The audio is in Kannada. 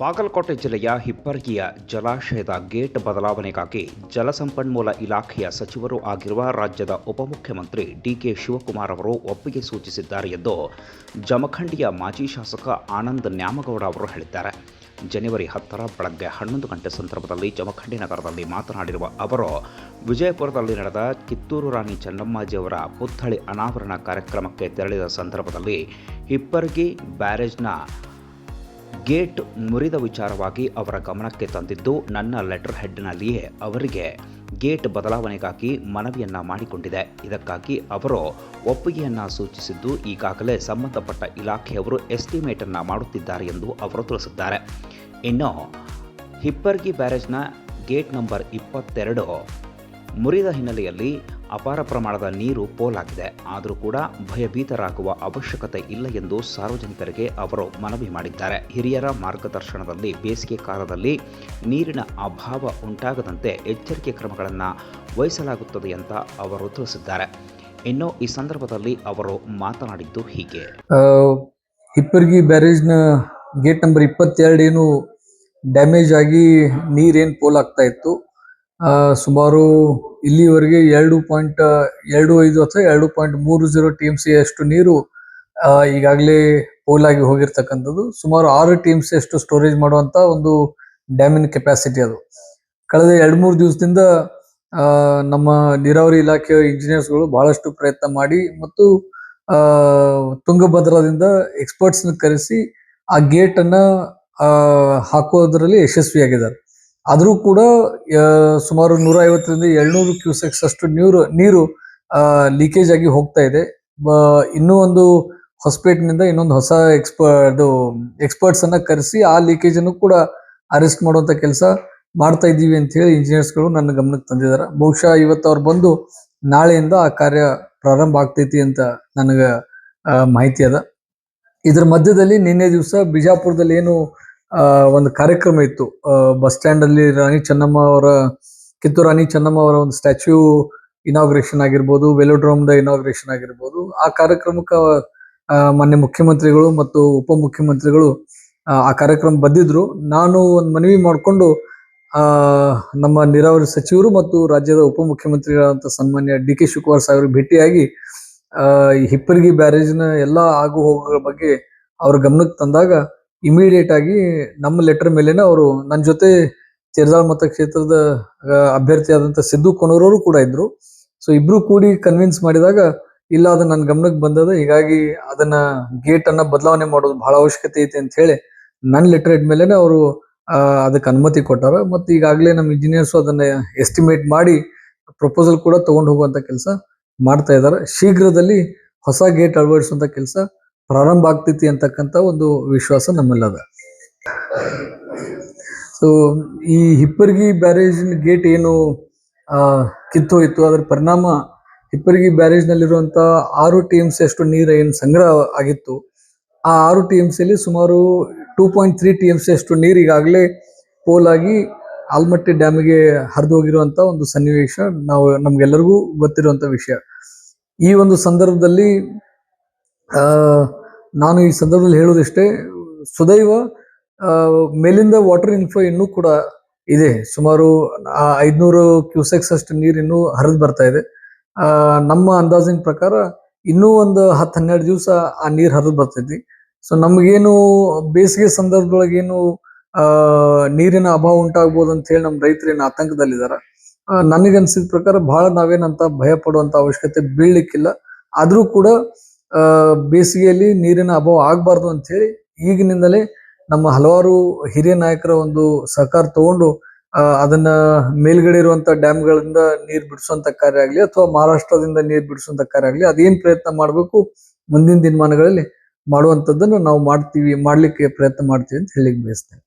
ಬಾಗಲಕೋಟೆ ಜಿಲ್ಲೆಯ ಹಿಪ್ಪರ್ಗಿಯ ಜಲಾಶಯದ ಗೇಟ್ ಬದಲಾವಣೆಗಾಗಿ ಜಲಸಂಪನ್ಮೂಲ ಇಲಾಖೆಯ ಸಚಿವರು ಆಗಿರುವ ರಾಜ್ಯದ ಉಪಮುಖ್ಯಮಂತ್ರಿ ಡಿಕೆ ಶಿವಕುಮಾರ್ ಅವರು ಒಪ್ಪಿಗೆ ಸೂಚಿಸಿದ್ದಾರೆ ಎಂದು ಜಮಖಂಡಿಯ ಮಾಜಿ ಶಾಸಕ ಆನಂದ್ ನ್ಯಾಮಗೌಡ ಅವರು ಹೇಳಿದ್ದಾರೆ. ಜನವರಿ ಹತ್ತರ ಬೆಳಗ್ಗೆ ಹನ್ನೊಂದು ಗಂಟೆ ಸಂದರ್ಭದಲ್ಲಿ ಜಮಖಂಡಿ ನಗರದಲ್ಲಿ ಮಾತನಾಡಿರುವ ಅವರು, ವಿಜಯಪುರದಲ್ಲಿ ನಡೆದ ಕಿತ್ತೂರು ರಾಣಿ ಚೆನ್ನಮ್ಮಾಜಿಯವರ ಪುತ್ಥಳಿ ಅನಾವರಣ ಕಾರ್ಯಕ್ರಮಕ್ಕೆ ತೆರಳಿದ ಸಂದರ್ಭದಲ್ಲಿ ಹಿಪ್ಪರ್ಗಿ ಬ್ಯಾರೇಜ್ನ ಗೇಟ್ ಮುರಿದ ವಿಚಾರವಾಗಿ ಅವರ ಗಮನಕ್ಕೆ ತಂದಿದ್ದು ನನ್ನ ಲೆಟರ್ ಹೆಡ್ನಲ್ಲಿಯೇ ಅವರಿಗೆ ಗೇಟ್ ಬದಲಾವಣೆಗಾಗಿ ಮನವಿಯನ್ನ ಮಾಡಿಕೊಂಡಿದೆ. ಇದಕ್ಕಾಗಿ ಅವರು ಒಪ್ಪಿಗೆಯನ್ನ ಸೂಚಿಸಿದ್ದು ಈಗಾಗಲೇ ಸಂಬಂಧಪಟ್ಟ ಇಲಾಖೆಯವರು ಎಸ್ಟಿಮೇಟ್ ಅನ್ನ ಮಾಡುತ್ತಿದ್ದಾರೆ ಎಂದು ಅವರು ತಿಳಿಸಿದ್ದಾರೆ. ಇನ್ನು ಹಿಪ್ಪರ್ಗಿ ಬ್ಯಾರೇಜ್ನ ಗೇಟ್ ನಂಬರ್ ಇಪ್ಪತ್ತೆರಡು ಮುರಿದ ಹಿನ್ನೆಲೆಯಲ್ಲಿ ಅಪಾರ ಪ್ರಮಾಣದ ನೀರು ಪೋಲಾಗಿದೆ. ಆದರೂ ಕೂಡ ಭಯಭೀತರಾಗುವ ಅವಶ್ಯಕತೆ ಇಲ್ಲ ಎಂದು ಸಾರ್ವಜನಿಕರಿಗೆ ಅವರು ಮನವಿ ಮಾಡಿದ್ದಾರೆ. ಹಿರಿಯರ ಮಾರ್ಗದರ್ಶನದಲ್ಲಿ ಬೇಸಿಗೆ ಕಾಲದಲ್ಲಿ ನೀರಿನ ಅಭಾವ ಉಂಟಾಗದಂತೆ ಎಚ್ಚರಿಕೆ ಕ್ರಮಗಳನ್ನು ವಹಿಸಲಾಗುತ್ತದೆ ಅಂತ ಅವರು ತಿಳಿಸಿದ್ದಾರೆ. ಇನ್ನು ಈ ಸಂದರ್ಭದಲ್ಲಿ ಅವರು ಮಾತನಾಡಿದ್ದು ಹೀಗೆ. ಹಿಪ್ಪರ್ಗಿ ಬ್ಯಾರೇಜ್ನ ಗೇಟ್ ನಂಬರ್ ಇಪ್ಪತ್ತೆರಡು ಏನು ಡ್ಯಾಮೇಜ್ ಆಗಿ ನೀರೇನು ಪೋಲಾಗ್ತಾ ಇತ್ತು? ಆ, ಸುಮಾರು ಇಲ್ಲಿವರೆಗೆ ಎರಡು ಪಾಯಿಂಟ್ ಎರಡು ಐದು ಅಥವಾ ಎರಡು ಪಾಯಿಂಟ್ ಮೂರು ಜೀರೋ ಟಿ ಎಂ ಸಿ ಅಷ್ಟು ನೀರು ಈಗಾಗಲೇ ಪೋಲಾಗಿ ಹೋಗಿರ್ತಕ್ಕಂಥದ್ದು. ಸುಮಾರು ಆರು ಟಿ ಎಂ ಸಿ ಅಷ್ಟು ಸ್ಟೋರೇಜ್ ಮಾಡುವಂತ ಒಂದು ಡ್ಯಾಮಿನ ಕೆಪಾಸಿಟಿ ಅದು. ಕಳೆದ ಎರಡು ಮೂರು ದಿವಸದಿಂದ ನಮ್ಮ ನೀರಾವರಿ ಇಲಾಖೆಯ ಇಂಜಿನಿಯರ್ಸ್ಗಳು ಬಹಳಷ್ಟು ಪ್ರಯತ್ನ ಮಾಡಿ ಮತ್ತು ತುಂಗಭದ್ರಾದಿಂದ ಎಕ್ಸ್ಪರ್ಟ್ಸ್ ಕರೆಸಿ ಆ ಗೇಟ್ ಅನ್ನ ಹಾಕೋದ್ರಲ್ಲಿ ಯಶಸ್ವಿಯಾಗಿದ್ದಾರೆ. ಆದರೂ ಕೂಡ ಸುಮಾರು ನೂರ ಐವತ್ತರಿಂದ ಏಳ್ನೂರು ಕ್ಯೂಸೆಕ್ಸ್ ಅಷ್ಟು ನೀರು ನೀರು ಲೀಕೇಜ್ ಆಗಿ ಹೋಗ್ತಾ ಇದೆ. ಇನ್ನೂ ಒಂದು ಹೊಸಪೇಟ್ನಿಂದ ಇನ್ನೊಂದು ಹೊಸ ಎಕ್ಸ್ಪರ್ಟ್ ಎಕ್ಸ್ಪರ್ಟ್ಸ್ ಎಕ್ಸ್ಪರ್ಟ್ಸನ್ನು ಕರೆಸಿ ಆ ಲೀಕೇಜ್ ಅನ್ನು ಕೂಡ ಅರೆಸ್ಟ್ ಮಾಡುವಂತ ಕೆಲಸ ಮಾಡ್ತಾ ಇದ್ದೀವಿ ಅಂತ ಹೇಳಿ ಇಂಜಿನಿಯರ್ಸ್ಗಳು ನನ್ನ ಗಮನಕ್ಕೆ ತಂದಿದ್ದಾರೆ. ಬಹುಶಃ ಇವತ್ತು ಅವ್ರು ಬಂದು ನಾಳೆಯಿಂದ ಆ ಕಾರ್ಯ ಪ್ರಾರಂಭ ಆಗ್ತೈತಿ ಅಂತ ನನಗೆ ಮಾಹಿತಿ ಅದ. ಇದ್ರ ಮಧ್ಯದಲ್ಲಿ ನಿನ್ನೆ ದಿವಸ ಬಿಜಾಪುರದಲ್ಲಿ ಏನು ಒಂದು ಕಾರ್ಯಕ್ರಮ ಇತ್ತು. ಬಸ್ ಸ್ಟ್ಯಾಂಡ್ ಅಲ್ಲಿ ರಾಣಿ ಚೆನ್ನಮ್ಮ ಅವರ ಕಿತ್ತೂರು ರಾಣಿ ಚೆನ್ನಮ್ಮ ಅವರ ಒಂದು ಸ್ಟ್ಯಾಚ್ಯೂ ಇನಾಗ್ರೇಷನ್ ಆಗಿರ್ಬೋದು ವೆಲೋಡ್ರೋಮ್ ದ ಇನಾಗ್ರೇಷನ್ ಆಗಿರ್ಬೋದು. ಆ ಕಾರ್ಯಕ್ರಮಕ್ಕೆ ಮಾನ್ಯ ಮುಖ್ಯಮಂತ್ರಿಗಳು ಮತ್ತು ಉಪಮುಖ್ಯಮಂತ್ರಿಗಳು ಆ, ಕಾರ್ಯಕ್ರಮ ಬಂದಿದ್ರು. ನಾನು ಒಂದು ಮನವಿ ಮಾಡಿಕೊಂಡು ನಮ್ಮ ನೀರಾವರಿ ಸಚಿವರು ಮತ್ತು ರಾಜ್ಯದ ಉಪಮುಖ್ಯಮಂತ್ರಿಗಳಂತ ಸನ್ಮಾನ್ಯ ಡಿ ಕೆ ಶಿವಕುಮಾರ್ ಸಾಹೇಬ್ರಿಗೆ ಭೇಟಿಯಾಗಿ ಹಿಪ್ಪರಗಿ ಬ್ಯಾರೇಜ್ನ ಎಲ್ಲ ಆಗು ಹೋಗುಗಳ ಬಗ್ಗೆ ಅವ್ರ ಗಮನಕ್ಕೆ ತಂದಾಗ ಇಮಿಡಿಯೇಟ್ ಆಗಿ ನಮ್ಮ ಲೆಟರ್ ಮೇಲೇನೆ ಅವರು ನನ್ನ ಜೊತೆ ಚಿರದಾಳ್ ಮತಕ್ಷೇತ್ರದ ಅಭ್ಯರ್ಥಿ ಆದಂತ ಸಿದ್ದು ಕೊನೂರವರು ಕೂಡ ಇದ್ರು. ಸೊ ಇಬ್ರು ಕೂಡಿ ಕನ್ವಿನ್ಸ್ ಮಾಡಿದಾಗ ಇಲ್ಲ, ಅದು ನನ್ನ ಗಮನಕ್ಕೆ ಬಂದದ. ಹೀಗಾಗಿ ಅದನ್ನ ಗೇಟ್ ಅನ್ನ ಬದಲಾವಣೆ ಮಾಡೋದು ಬಹಳ ಅವಶ್ಯಕತೆ ಐತೆ ಅಂತ ಹೇಳಿ ನನ್ನ ಲೆಟರ್ ಮೇಲೆನೆ ಅವರು ಅದಕ್ಕೆ ಅನುಮತಿ ಕೊಟ್ಟಾರ. ಮತ್ತು ಈಗಾಗಲೇ ನಮ್ಮ ಇಂಜಿನಿಯರ್ಸ್ ಅದನ್ನ ಎಸ್ಟಿಮೇಟ್ ಮಾಡಿ ಪ್ರಪೋಸಲ್ ಕೂಡ ತಗೊಂಡು ಹೋಗುವಂತ ಕೆಲಸ ಮಾಡ್ತಾ ಇದ್ದಾರೆ ಶೀಘ್ರದಲ್ಲಿ ಹೊಸ ಗೇಟ್ ಅಳವಡಿಸುವಂತ ಕೆಲಸ ಪ್ರಾರಂಭ ಆಗ್ತೈತಿ ಅಂತಕ್ಕಂಥ ಒಂದು ವಿಶ್ವಾಸ ನಮ್ಮಲ್ಲದ. ಸೊ ಈ ಹಿಪ್ಪರ್ಗಿ ಬ್ಯಾರೇಜಿನ ಗೇಟ್ ಏನು ಕಿತ್ತೋಯ್ತು, ಅದರ ಪರಿಣಾಮ ಹಿಪ್ಪರ್ಗಿ ಬ್ಯಾರೇಜ್ ನಲ್ಲಿರುವಂತಹ ಆರು ಟಿ ಎಂ ಸಿ ಅಷ್ಟು ನೀರು ಏನು ಸಂಗ್ರಹ ಆಗಿತ್ತು. ಆ ಆರು ಟಿ ಎಂ ಸಿಯಲ್ಲಿ ಸುಮಾರು two point three T M C ಅಷ್ಟು ನೀರು ಈಗಾಗಲೇ ಪೋಲಾಗಿ ಆಲ್ಮಟ್ಟಿ ಡ್ಯಾಮ್ಗೆ ಹರಿದು ಹೋಗಿರುವಂತ ಒಂದು ಸನ್ನಿವೇಶ ನಾವು, ನಮಗೆಲ್ಲರಿಗೂ ಗೊತ್ತಿರುವಂತ ವಿಷಯ. ಈ ಒಂದು ಸಂದರ್ಭದಲ್ಲಿ ನಾನು ಈ ಸಂದರ್ಭದಲ್ಲಿ ಹೇಳೋದಿಷ್ಟೇ ಸುದೈವ ಮೇಲಿಂದ ವಾಟರ್ ಇನ್ಫ್ಲೋ ಇನ್ನೂ ಕೂಡ ಇದೆ. ಸುಮಾರು ಐದುನೂರು ಕ್ಯೂಸೆಕ್ಸ್ ಅಷ್ಟು ನೀರು ಇನ್ನೂ ಹರಿದು ಬರ್ತಾ ಇದೆ. ನಮ್ಮ ಅಂದಾಜಿನ ಪ್ರಕಾರ ಇನ್ನೂ ಒಂದು ಹತ್ತು ಹನ್ನೆರಡು ದಿವಸ ಆ ನೀರು ಹರಿದು ಬರ್ತೈತಿ. ಸೊ ನಮಗೇನು ಬೇಸಿಗೆ ಸಂದರ್ಭದೊಳಗೇನು ನೀರಿನ ಅಭಾವ ಉಂಟಾಗ್ಬೋದು ಅಂತ ಹೇಳಿ ನಮ್ಮ ರೈತರು ಏನು ಆತಂಕದಲ್ಲಿದ್ದಾರೆ ನನಗನ್ಸಿದ ಪ್ರಕಾರ ಬಹಳ ನಾವೇನಂತ ಭಯ ಪಡುವಂತ ಅವಶ್ಯಕತೆ ಬೀಳಲಿಕ್ಕಿಲ್ಲ. ಆದ್ರೂ ಕೂಡ ಬೇಸಿಗೆಯಲ್ಲಿ ನೀರಿನ ಅಭಾವ ಆಗಬಾರ್ದು ಅಂತ ಹೇಳಿ ಈಗಿನಿಂದಲೇ ನಮ್ಮ ಹಲವಾರು ಹಿರಿಯ ನಾಯಕರ ಒಂದು ಸಹಕಾರ ತಗೊಂಡು ಅದನ್ನ ಮೇಲ್ಗಡೆ ಇರುವಂತ ಡ್ಯಾಮ್ಗಳಿಂದ ನೀರು ಬಿಡಿಸುವಂತ ಕಾರ್ಯ ಆಗಲಿ ಅಥವಾ ಮಹಾರಾಷ್ಟ್ರದಿಂದ ನೀರು ಬಿಡಿಸುವಂತ ಕಾರ್ಯ ಆಗಲಿ ಅದೇನ್ ಪ್ರಯತ್ನ ಮಾಡಬೇಕು ಮುಂದಿನ ದಿನಮಾನಗಳಲ್ಲಿ ಮಾಡುವಂತದ್ದನ್ನು ನಾವು ಮಾಡ್ತೀವಿ, ಮಾಡ್ಲಿಕ್ಕೆ ಪ್ರಯತ್ನ ಮಾಡ್ತೀವಿ ಅಂತ ಹೇಳಿ ಬಯಸ್ತೇನೆ.